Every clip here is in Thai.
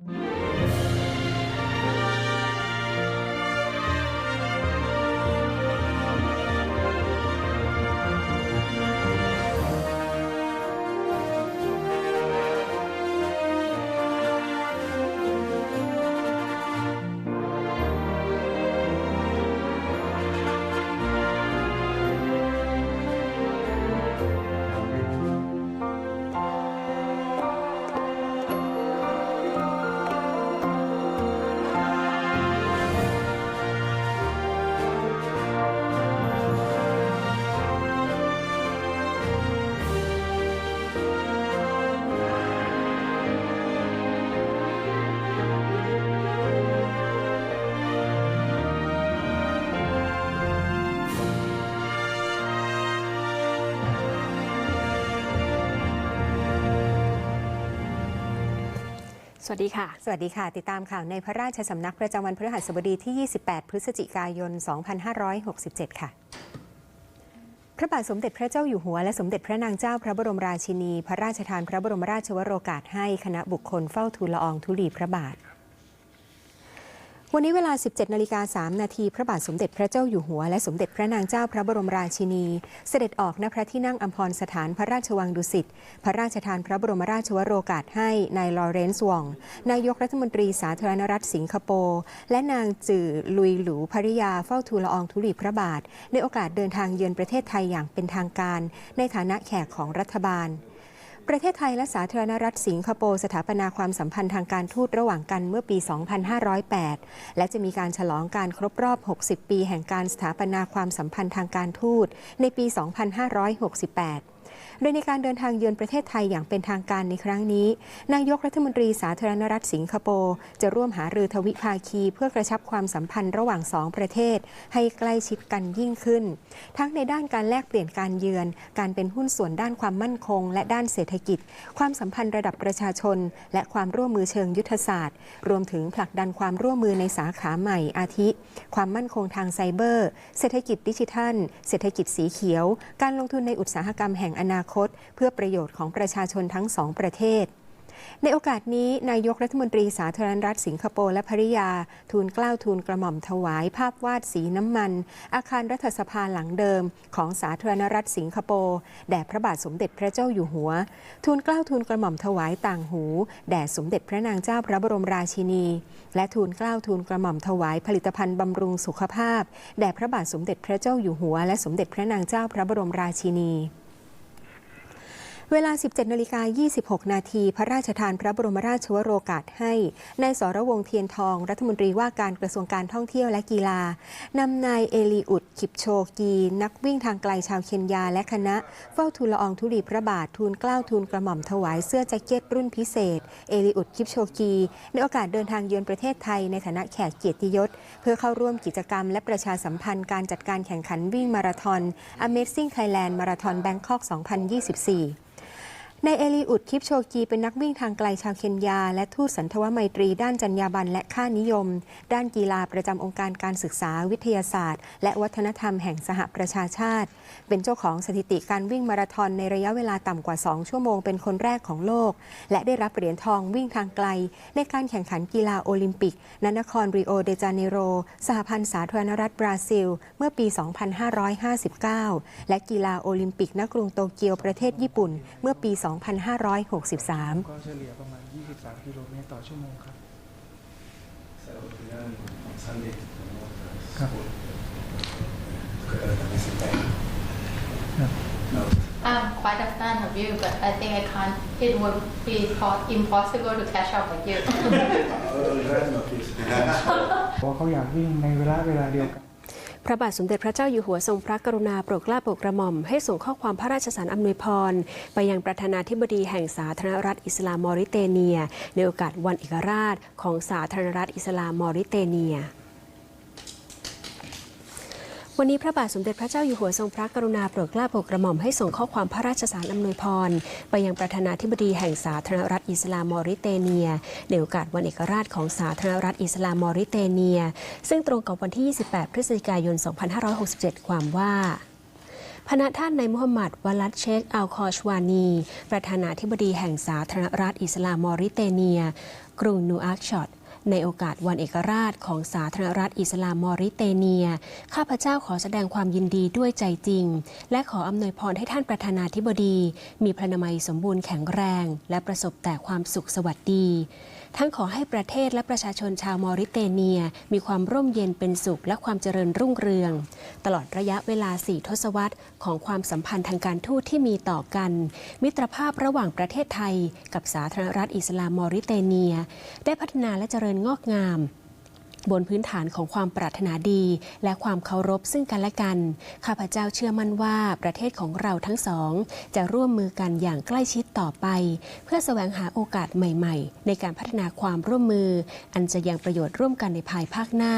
よし! สวัสดีค่ะ สวัสดีค่ะ ติดตามข่าวในพระราชสำนักประจำวันพฤหัสบดีที่ 28 พฤศจิกายน 2567 ค่ะพระบาทสมเด็จพระเจ้าอยู่หัวและสมเด็จพระนางเจ้าพระบรมราชินี พระราชทานพระบรมราชวโรกาสให้คณะบุคคลเฝ้าทูลละอองธุลีพระบาท วันนี้เวลา 17นาฬิกา3นาที พระบาทสมเด็จพระเจ้าอยู่หัว และสมเด็จพระนางเจ้าพระบรมราชินี เสด็จออกณพระที่นั่งอัมพรสถานพระราชวังดุสิต พระราชทานพระบรมราชวโรกาสให้นายลอเรนซ์วอง นายกรัฐมนตรีสาธารณรัฐสิงคโปร์ และนางจื่อลุยหลูภริยาเฝ้าทูลละอองธุลีพระบาท ในโอกาสเดินทางเยือนประเทศไทยอย่างเป็นทางการ ในฐานะแขกของรัฐบาล ประเทศไทยและสาธารณรัฐสิงคโปร์สถาปนาความสัมพันธ์ทางการทูตระหว่างกันเมื่อปี 2508 และจะมีการฉลองการครบรอบ 60 ปีแห่งการสถาปนาความสัมพันธ์ทางการทูตในปี 2568 โดยในการเดินทางเยือนประเทศไทยอย่างเป็นทางการในครั้งนี้ นายกรัฐมนตรีสาธารณรัฐสิงคโปร์จะร่วมหารือทวิภาคี เพื่อกระชับความสัมพันธ์ระหว่างสองประเทศ ให้ใกล้ชิดกันยิ่งขึ้น ทั้งในด้านการแลกเปลี่ยนการเยือน การเป็นหุ้นส่วนด้านความมั่นคง และด้านเศรษฐกิจ ความสัมพันธ์ระดับประชาชน และความร่วมมือเชิงยุทธศาสตร์ รวมถึงผลักดันความร่วมมือในสาขาใหม่อาทิ ความมั่นคงทางไซเบอร์ เศรษฐกิจดิจิทัล เศรษฐกิจสีเขียว การลงทุนในอุตสาหกรรมแห่งอนาคต เพื่อประโยชน์ของประชาชนทั้งสองประเทศในโอกาสนี้นายกรัฐมนตรีสาธารณรัฐสิงคโปร์และภริยา ทูลเกล้าทูลกระหม่อมถวาย ภาพวาดสีน้ำมัน อาคารรัฐสภาหลังเดิม ของสาธารณรัฐสิงคโปร์แด่พระบาทสมเด็จพระเจ้าอยู่หัว ทูลเกล้าทูลกระหม่อมถวายต่างหู แด่สมเด็จพระนางเจ้าพระบรมราชินี และทูลเกล้าทูลกระหม่อมถวายผลิตภัณฑ์บำรุงสุขภาพแด่พระบาทสมเด็จพระเจ้าอยู่หัว และสมเด็จพระนางเจ้าพระบรมราชินี เวลา 17นาฬิกา26 นาทีพระราชทานพระบรมราชวโรกาสให้นายสรวงเทียนทอง รัฐมนตรีว่าการกระทรวงการท่องเที่ยวและกีฬานำนายเอลีอุดขิปโชกี นักวิ่งทางไกลชาวเคนยาและคณะ เฝ้าทูลละอองธุลีพระบาททูลเกล้าทูลกระหม่อมถวายเสื้อแจ็คเก็ตรุ่นพิเศษ เอลีอุดคิปโชกี ในโอกาสเดินทางเยือนประเทศไทยในฐานะแขกเกียรติยศ เพื่อเข้าร่วมกิจกรรม และประชาสัมพันธ์การจัดการแข่งขันวิ่งมาราธอน Amazing Thailand Marathon Bangkok 2024 นายเอลีอุดคิปโชกีเป็นนักวิ่งทางไกลชาวเคนยา และทูตสันทวไมตรีด้านจรรยาบรรณและค่านิยม ด้านกีฬาประจำองค์การการศึกษาวิทยาศาสตร์ และวัฒนธรรมแห่งสหประชาชาติ เป็นเจ้าของสถิติการวิ่งมาราธอนในระยะเวลาต่ำกว่า 2 ชั่วโมงเป็นคนแรกของโลก และได้รับเหรียญทองวิ่งทางไกล ในการแข่งขันกีฬาโอลิมปิกณนครริโอเดจาเนโรสหพันธ์สาธารณรัฐบราซิล เมื่อปี 2559 และกีฬาโอลิมปิกณกรุงโตเกียวประเทศญี่ปุ่น เมื่อปี2563 ก็เฉลี่ยประมาณ 23 กิโลเมตรต่อชั่วโมงครับครับ I'm quite a fan of you, but I think I can't. It would be po- impossible to catch up with you. เพราะเขาอยากวิ่งในเวลาเวลาเดียวกันพ ระบาทสมเด็จพระเจ้าอยู่หัวทรงพระกรุณาโปรดเกล้าโปรดกระหม่อมให้ส่งข้อความพระราชสารอำนวยพร ไปยังประธานาธิบดีแห่งสาธารณรัฐอิสลามมอริเตเนีย ในโอกาสวันเอกราชของสาธารณรัฐอิสลามมอริเตเนีย วันนี้พระบาทสมเด็จพระเจ้าอยู่หัวทรงพระกรุณาโปรดเกล้าโปรดกระหม่อมให้ส่งข้อความพระราชสารอำนวยพร ไปยังประธานาธิบดีแห่งสาธารณรัฐอิสลามมอริเตเนียในโอกาสวันเอกราชของสาธารณรัฐอิสลามมอริเตเนีย ซึ่งตรงกับวันที่ 28 พฤศจิกายน 2567 ความว่าพระท่านในายมุฮัมมัดวลัดเชคอัลคอชวานี ประธานาธิบดีแห่งสาธารณรัฐอิสลามมอริเตเนีย กรุงนูอักชอต ในโอกาสวันเอกราชของสาธารณรัฐอิสลามมอริเตเนีย ข้าพเจ้าขอแสดงความยินดีด้วยใจจริง และขออำนวยพรให้ท่านประธานาธิบดี มีพลานามัยสมบูรณ์แข็งแรง และประสบแต่ความสุขสวัสดี ทั้งขอให้ประเทศและประชาชนชาวมอริเตเนีย มีความร่มเย็นเป็นสุขและความเจริญรุ่งเรือง ตลอดระยะเวลาสี่ทศวรรษของความสัมพันธ์ทางการทูตที่มีต่อกัน มิตรภาพระหว่างประเทศไทย กับสาธารณรัฐอิสลามมอริเตเนีย ได้พัฒนาและเจริญงอกงาม บนพื้นฐานของความปรารถนาดี และความเคารพซึ่งกันและกัน ข้าพเจ้าเชื่อมั่นว่าประเทศของเราทั้งสอง จะร่วมมือกันอย่างใกล้ชิดต่อไป เพื่อแสวงหาโอกาสใหม่ ๆ ในการพัฒนาความร่วมมือ อันจะยังประโยชน์ร่วมกันในภายภาคหน้า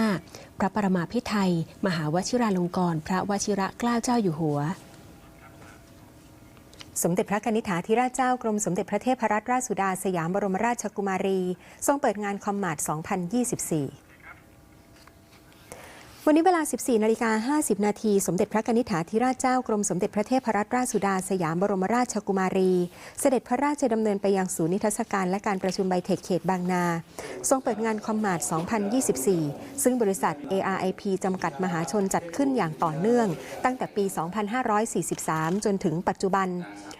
พระปรมาภิไธยมหาวชิราลงกรณ์พระวชิระเกล้าเจ้าอยู่หัวสมเด็จพระนิษฐาธิราชเจ้ากรมสมเด็จพระเทพรัตนราชสุดาสยามบรมราชกุมารี ทรงเปิดงานคอมมาด 2024 วันนี้เวลา 14 นาฬิกา 50 นาที สมเด็จพระนิษฐาธิราชเจ้ากรมสมเด็จพระเทพรัตนราชสุดาสยามบรมราชกุมารี เสด็จพระราชดำเนินไปยังศูนย์นิทรรศการและการประชุมไบเทคเขตบางนา ทรงเปิดงานคอมมาด 2024 ซึ่งบริษัท ARIP จำกัดมหาชนจัดขึ้นอย่างต่อเนื่อง ตั้งแต่ปี 2543 จนถึงปัจจุบัน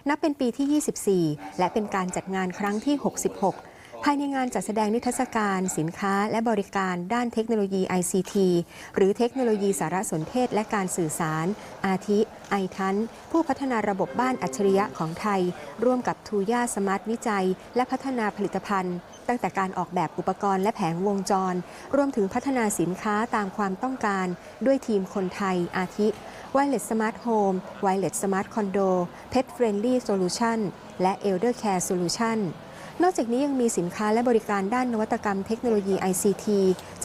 นับเป็นปีที่ 24 และเป็นการจัดงานครั้งที่ 66 ภายในงานจัดแสดงนิทรรศการ สินค้า และบริการด้านเทคโนโลยี ICT หรือเทคโนโลยีสารสนเทศและการสื่อสาร อาทิ ไอทันผู้พัฒนาระบบบ้านอัจฉริยะของไทย ร่วมกับทูย่าสมาร์ทวิจัย และพัฒนาผลิตภัณฑ์ตั้งแต่การออกแบบอุปกรณ์และแผงวงจร รวมถึงพัฒนาสินค้าตามความต้องการ ด้วยทีมคนไทย อาทิ Wireless Smart Home Wireless Smart Condo Pet Friendly Solution และ Elder Care Solution นอกจากนี้ยังมีสินค้าและบริการด้านนวัตกรรมเทคโนโลยี ICT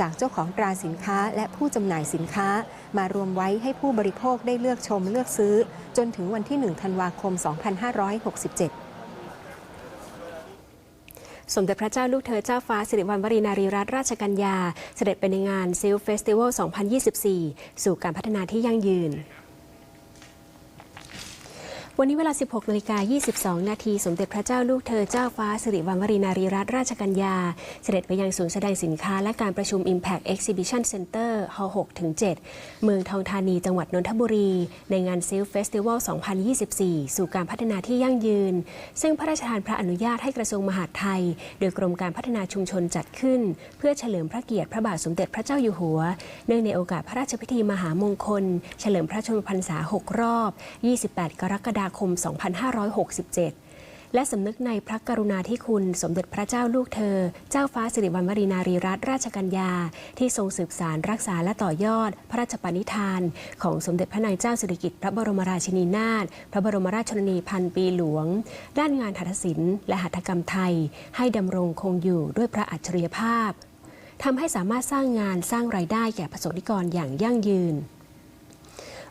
จากเจ้าของตราสินค้าและผู้จำหน่ายสินค้า มารวมไว้ให้ผู้บริโภคได้เลือกชมเลือกซื้อ จนถึงวันที่ 1 ธันวาคม 2567สมเด็จพระเจ้าลูกเธอเจ้าฟ้าสิริวัณวรีนารีรัตนราชกัญญา เสด็จไปในงานซิลเฟสติวัล 2024 สู่การพัฒนาที่ยั่งยืน วันนี้เวลา 16นาฬิกา22 นาที สมเด็จพระเจ้าลูกเธอเจ้าฟ้าสิริวัณวรีนารีรัตนราชกัญญา เสด็จไปยังศูนย์แสดงสินค้า และการประชุม Impact Exhibition Center ฮ6ถึง7เมืองทองธานีจังหวัดนนทบุรี ในงานซิลเฟสติวัล 2024 สู่การพัฒนาที่ยั่งยืน ซึ่งพระราชทานพระอนุญาตให้กระทรวงมหาดไทย โดยกรมการพัฒนาชุมชนจัดขึ้น เพื่อเฉลิมพระเกียรติพระบาทสมเด็จพระเจ้าอยู่หัว เนื่องในโอกาสพระราชพิธีมหามงคล เฉลิมพระชนมพรรษา 6 รอบ 28 กรกฎาคมคม 2567 และสำนึกในพระกรุณาธิคุณสมเด็จพระเจ้าลูกเธอ เจ้าฟ้าสิริวัณวรีนารีรัตนราชกัญญา ที่ทรงสืบสารรักษาและต่อยอด พระราชปณิธาน ของสมเด็จพระนางเจ้าสิริกิติ์พระบรมราชินีนาถพระบรมราชชนนีพันปีหลวง ด้านงานหัตถศิลป์และหัตถกรรมไทย ให้ดำรงคงอยู่ด้วยพระอัจฉริยภาพทำให้สามารถสร้างงานสร้างรายได้แก่ประสบนิกรอย่างยั่งยืน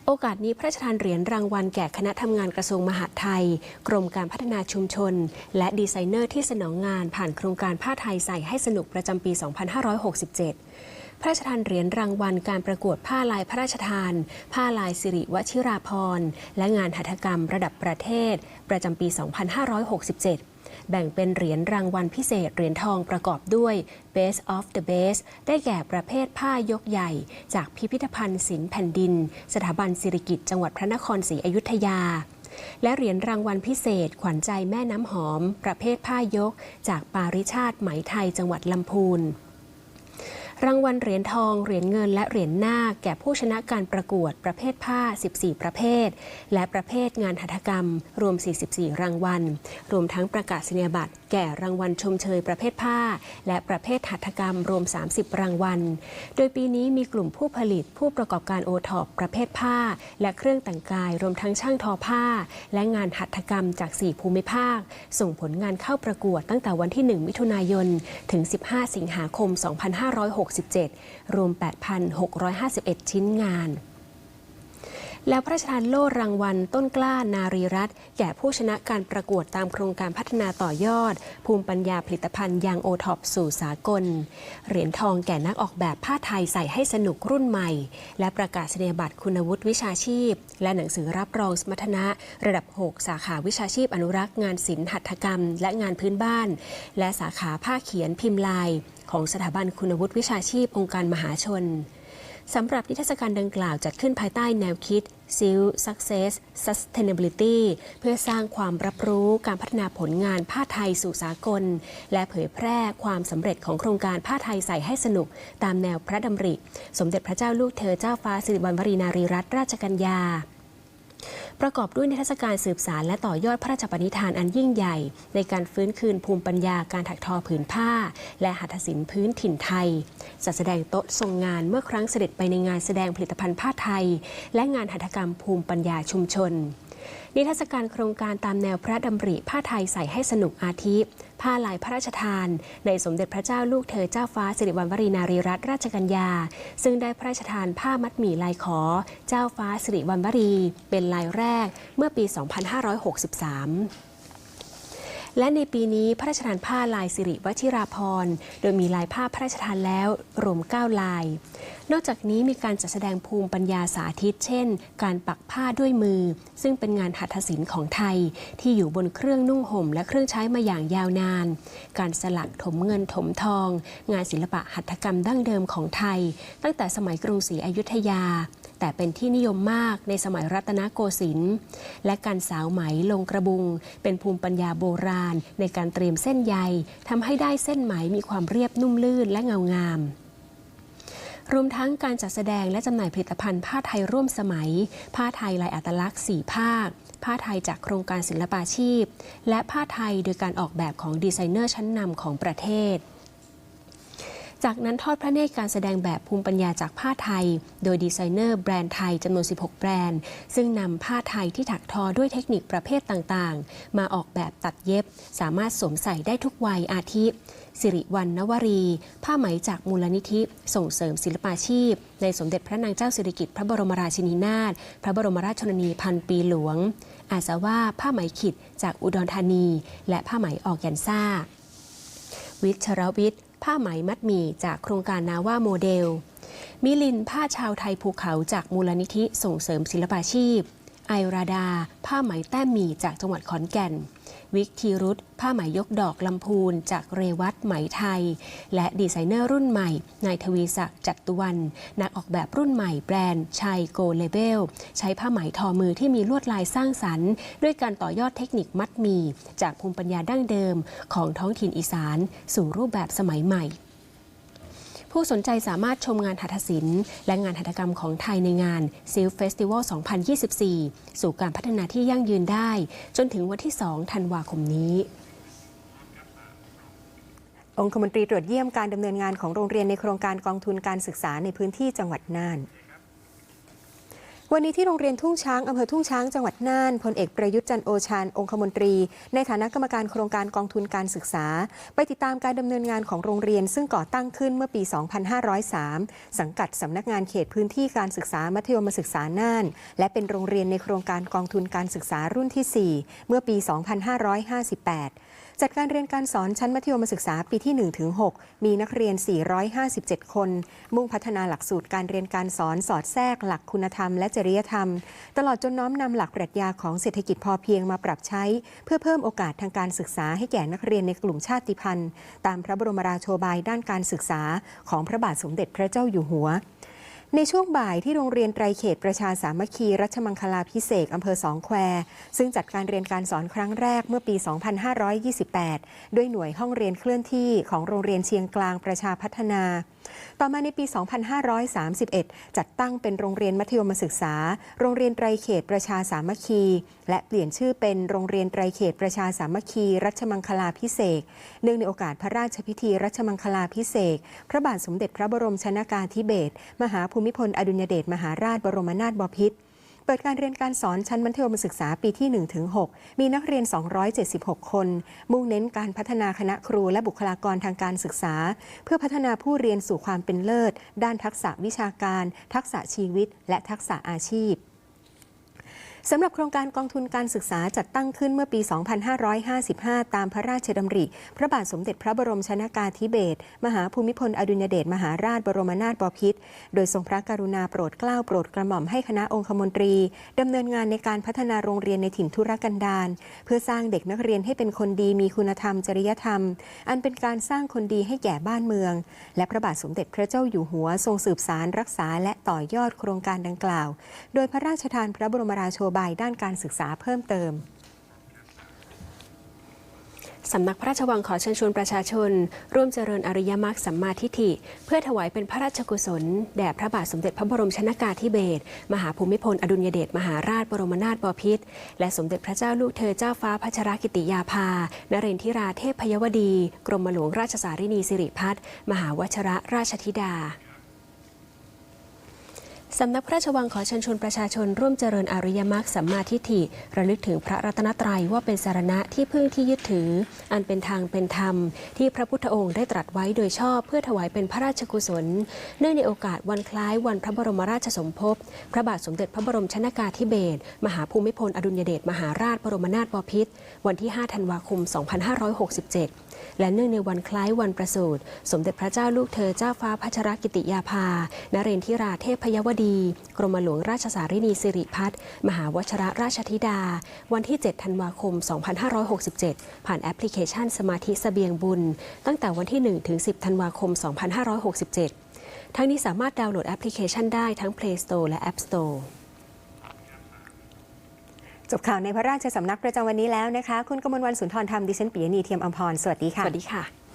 โอกาสนี้พระราชทานเหรียญรางวัลแก่คณะทำงานกระทรวงมหาดไทย กรมการพัฒนาชุมชน และดีไซเนอร์ที่สนองงานผ่านโครงการผ้าไทยใส่ให้สนุกประจำปี 2567พระราชทานเหรียญรางวัลการประกวดผ้าลายพระราชทาน ผ้าลายสิริวชิราพรณ์ และงานหัตถกรรมระดับประเทศ ประจำปี 2567 แบ่งเป็นเหรียญรางวัลพิเศษเหรียญทองประกอบด้วย Best of the Best ได้แก่ประเภทผ้ายกใหญ่ จากพิพิธภัณฑ์ศิลป์แผ่นดิน สถาบันสิริกิติ์จังหวัดพระนครศรีอยุธยาและเหรียญรางวัลพิเศษ ขวัญใจแม่น้ำหอม ประเภทผ้ายก จากปาริชาติไหมไทยจังหวัดลำพูน รางวัลเหรียญทอง เหรียญเงิน และเหรียญนาคแก่ผู้ชนะการประกวดประเภทผ้า 14 ประเภท และประเภทงานหัตถกรรม รวม 44 รางวัล รวมทั้งประกาศนียบัตรแก่รางวัลชมเชยประเภทผ้า และประเภทหัตถกรรมรวม 30 รางวัล โดยปีนี้มีกลุ่มผู้ผลิตผู้ประกอบการโอท็อปประเภทผ้า และเครื่องแต่งกาย รวมทั้งช่างทอผ้า และงานหัตถกรรมจาก 4 ภูมิภาค ส่งผลงานเข้าประกวดตั้งแต่วันที่ 1 มิถุนายน ถึง 15 สิงหาคม 256 2567 รวม 8,651 ชิ้นงาน แล้วพระราชทานโล่รางวัลต้นกล้านารีรัตแก่ผู้ชนะการประกวดตามโครงการพัฒนาต่อยอด ภูมิปัญญาผลิตภัณฑ์ยางโอท็อปสู่สากล เหรียญทองแก่นักออกแบบผ้าไทยใส่ให้สนุกรุ่นใหม่ และประกาศนียบัตรคุณวุฒิวิชาชีพ และหนังสือรับรองสมรรถนะ ระดับ 6 สาขาวิชาชีพอนุรักษ์งานศิลป์หัตถกรรม และงานพื้นบ้าน และสาขาผ้าเขียนพิมพ์ลาย ของสถาบันคุณวุฒิวิชาชีพองค์การมหาชน สำหรับนิทรรศการดังกล่าวจัดขึ้นภายใต้แนวคิด SIL Success Sustainability เพื่อสร้างความรับรู้การพัฒนาผลงานผ้าไทยสู่สากล และเผยแพร่ความสำเร็จของโครงการผ้าไทยใส่ให้สนุก ตามแนวพระดำริ สมเด็จพระเจ้าลูกเธอเจ้าฟ้าสิริวัณวรีนารีรัตนราชกัญญา ประกอบด้วยนิทรรศการสืบสารและต่อยอดพระราชปณิธานอันยิ่งใหญ่ ในการฟื้นคืนภูมิปัญญาการถักทอผืนผ้า และหัตถศิลป์พื้นถิ่นไทย จัดแสดงโต๊ะทรงงานเมื่อครั้งเสด็จไปในงานแสดงผลิตภัณฑ์ผ้าไทย และงานหัตถกรรมภูมิปัญญาชุมชน นิทรรศการโครงการตามแนวพระดำริผ้าไทยใส่ให้สนุกอาทิ ผ้าลายพระราชทาน ในสมเด็จพระเจ้าลูกเธอเจ้าฟ้าสิริวัณวรีนารีรัตนราชกัญญา ซึ่งได้พระราชทานผ้ามัดหมี่ลายขอ เจ้าฟ้าสิริวัณวรี เป็นลายแรกเมื่อปี 2563 และในปีนี้พระราชทานผ้าลายสิริวชิราพรณ์ โดยมีลายผ้าพระราชทานแล้วรวม 9 ลาย นอกจากนี้มีการจัดแสดงภูมิปัญญาสาธิต เช่น การปักผ้าด้วยมือ ซึ่งเป็นงานหัตถศิลป์ของไทย ที่อยู่บนเครื่องนุ่งห่ม และเครื่องใช้มาอย่างยาวนาน การสลักถมเงินถมทอง งานศิลปะหัตถกรรมดั้งเดิมของไทย ตั้งแต่สมัยกรุงศรีอยุธยา แต่เป็นที่นิยมมากในสมัยรัตนโกสินทร์และการสาวไหมลงกระบุง เป็นภูมิปัญญาโบราณ ในการเตรียมเส้นใยทำให้ได้เส้นไหมมีความเรียบนุ่มลื่นและเงางามรวมทั้งการจัดแสดงและจำหน่ายผลิตภัณฑ์ผ้าไทยร่วมสมัย ผ้าไทยลายอัตลักษณ์สี่ภาค ผ้าไทยจากโครงการศิลปาชีพ และผ้าไทยโดยการออกแบบของดีไซเนอร์ชั้นนำของประเทศ จากนั้นทอดพระเนตรการแสดงแบบภูมิปัญญาจากผ้าไทย โดยดีไซเนอร์แบรนด์ไทยจำนวน 16 แบรนด์ ซึ่งนำผ้าไทยที่ถักทอด้วยเทคนิคประเภทต่างๆ มาออกแบบตัดเย็บ สามารถสวมใส่ได้ทุกวัยอาทิ สิริวัณณวรี ผ้าไหมจากมูลนิธิ ส่งเสริมศิลปาชีพ ในสมเด็จพระนางเจ้าสิริกิติ์พระบรมราชินีนาถพระบรมราชชนนีพันปีหลวง อาสาว่าผ้าไหมขิดจากอุดรธานี และผ้าไหมออกแกนซ่า วิชรวิทย์ ผ้าไหมมัดหมี่จากโครงการนาว่าโมเดล มิลินผ้าชาวไทยภูเขาจากมูลนิธิส่งเสริมศิลปาชีพ ไอราดา ผ้าไหมแต้มหมี่จากจังหวัดขอนแก่น วิกทีรุตผ้าไหมยกดอกลำพูนจากเรวัตไหมไทย และดีไซเนอร์รุ่นใหม่ นายทวีศักดิ์จัตุวันนักออกแบบรุ่นใหม่แบรนด์ชัยโกเลเบล ใช้ผ้าไหมทอมือที่มีลวดลายสร้างสรรค์ ด้วยการต่อยอดเทคนิคมัดหมี่จากภูมิปัญญาดั้งเดิมของท้องถิ่นอีสาน สู่รูปแบบสมัยใหม่ ผู้สนใจสามารถชมงานหัตถศิลป์และงานหัตถกรรมของไทยในงานซิลเฟสติวัล 2024 สู่การพัฒนาที่ยั่งยืนได้ จนถึงวันที่ 2 ธันวาคมนี้องคมนตรีตรวจเยี่ยมการดำเนินงานของโรงเรียนในโครงการกองทุนการศึกษาในพื้นที่จังหวัดน่าน วันนี้ที่โรงเรียนทุ่งช้างอำเภอทุ่งช้างจังหวัดน่านพลเอกประยุทธ์จันโอชาญองคมนตรี ในฐานะกรรมการโครงการกองทุนการศึกษา ไปติดตามการดำเนินงานของโรงเรียน ซึ่งก่อตั้งขึ้นเมื่อปี 2503 สังกัดสำนักงานเขตพื้นที่การศึกษามัธยมศึกษาน่าน และเป็นโรงเรียนในโครงการกองทุนการศึกษารุ่นที่ 4 เมื่อปี 2558 จัดการเรียนการสอนชั้นมัธยมศึกษาปีที่1-6มีนักเรียน 457 คน มุ่งพัฒนาหลักสูตรการเรียนการสอนสอดแทรกหลักคุณธรรมและจริยธรรม ตลอดจนน้อมนำหลักปรัชญาของเศรษฐกิจพอเพียงมาปรับใช้ เพื่อเพิ่มโอกาสทางการศึกษาให้แก่นักเรียนในกลุ่มชาติพันธุ์ ตามพระบรมราโชบายด้านการศึกษาของพระบาทสมเด็จพระเจ้าอยู่หัว ในช่วงบ่ายที่โรงเรียนไตรเขตประชาสามัคคี รัชมังคลาพิเศษอำเภอสองแควซึ่งจัดการเรียนการสอนครั้งแรกเมื่อปี 2528 ด้วยหน่วยห้องเรียนเคลื่อนที่ของโรงเรียนเชียงกลางประชาพัฒนา ต่อมาในปี 2531 จัดตั้งเป็นโรงเรียนมัธยมศึกษา โรงเรียนไตรเขตประชาสามัคคี และเปลี่ยนชื่อเป็นโรงเรียนไตรเขตประชาสามัคคี รัชมังคลาพิเศษเนื่องในโอกาสพระราชพิธีรัชมังคลาพิเศษพระบาทสมเด็จพระบรมชนากาธิเบศรมหาภูมิพลอดุญเดชมหาราชบรมนาถบพิตร เปิดการเรียนการสอนชั้นมัธยมศึกษาปีที่ 1-6 มีนักเรียน 276 คน มุ่งเน้นการพัฒนาคณะครูและบุคลากรทางการศึกษา เพื่อพัฒนาผู้เรียนสู่ความเป็นเลิศ ด้านทักษะวิชาการ ทักษะชีวิต และทักษะอาชีพ สำหรับโครงการกองทุนการศึกษาจัดตั้งขึ้นเมื่อปี 2555 ตามพระราชดำริ พระบาทสมเด็จพระบรมชนากาธิเบศรมหาภูมิพลอดุลยเดชมหาราชบรมนาถบพิตรโดยทรงพระกรุณาโปรดเกล้าโปรดกระหม่อมให้คณะองคมนตรีดำเนินงานในการพัฒนาโรงเรียนในถิ่นทุรกันดารเพื่อสร้างเด็กนักเรียนให้เป็นคนดีมีคุณธรรม จริยธรรม อันเป็นการสร้างคนดีให้แก่บ้านเมือง และพระบาทสมเด็จพระเจ้าอยู่หัวทรงสืบสารรักษาและต่อยอดโครงการดังกล่าว โดยพระราชทานพระบรมราโชบายด้านการศึกษาเพิ่มเติมสำนักพระราชวังขอเชิญชวนประชาชน ร่วมเจริญอริยมรรคสัมมาทิฏฐิ เพื่อถวายเป็นพระราชกุศล แด่พระบาทสมเด็จพระบรมชนากาธิเบศรมหาภูมิพล อดุลยเดชมหาราชบรมนาถบพิตรและสมเด็จพระเจ้าลูกเธอเจ้าฟ้าพัชรกิติยาภานเรนทิราเทพพยวดี กรมหลวงราชสารินีสิริพัฒน์มหาวชรราชธิดา สำนักพระราชวังขอเชิญชวนประชาชนร่วมเจริญอริยมรรคสัมมาทิฏฐิระลึกถึงพระรัตนตรัยว่าเป็นสารณะที่พึ่งที่ยึดถือ อันเป็นทางเป็นธรรม ที่พระพุทธองค์ได้ตรัสไว้โดยชอบเพื่อถวายเป็นพระราชกุศล เนื่องในโอกาสวันคล้ายวันพระบรมราชสมภพพระบาทสมเด็จพระบรมชนากาธิเบศรมหาภูมิพลอดุลยเดชมหาราชบรมนาถบพิตรวันที่ 5 ธันวาคม 2567 และเนื่องในวันคล้ายวันประสูติสมเด็จพระเจ้าลูกเธอเจ้าฟ้าพัชรกิติยาภา นเรนทิราเทพพยวดี กรมหลวงราชสารินีสิริพัฒน์มหาวชรราชธิดา วันที่ 7 ธันวาคม 2567 ผ่านแอปพลิเคชันสมาธิเสบียงบุญ ตั้งแต่วันที่ 1 ถึง 10 ธันวาคม 2567 ทั้งนี้สามารถดาวน์โหลดแอปพลิเคชันได้ทั้ง Play Store และ App Store จบข่าวในพระราชสำนักประจำวันนี้แล้วนะคะ คุณกมลวันสุนทรธรรมดิฉันปิยณีเทียมอมพร สวัสดีค่ะ สวัสดีค่ะ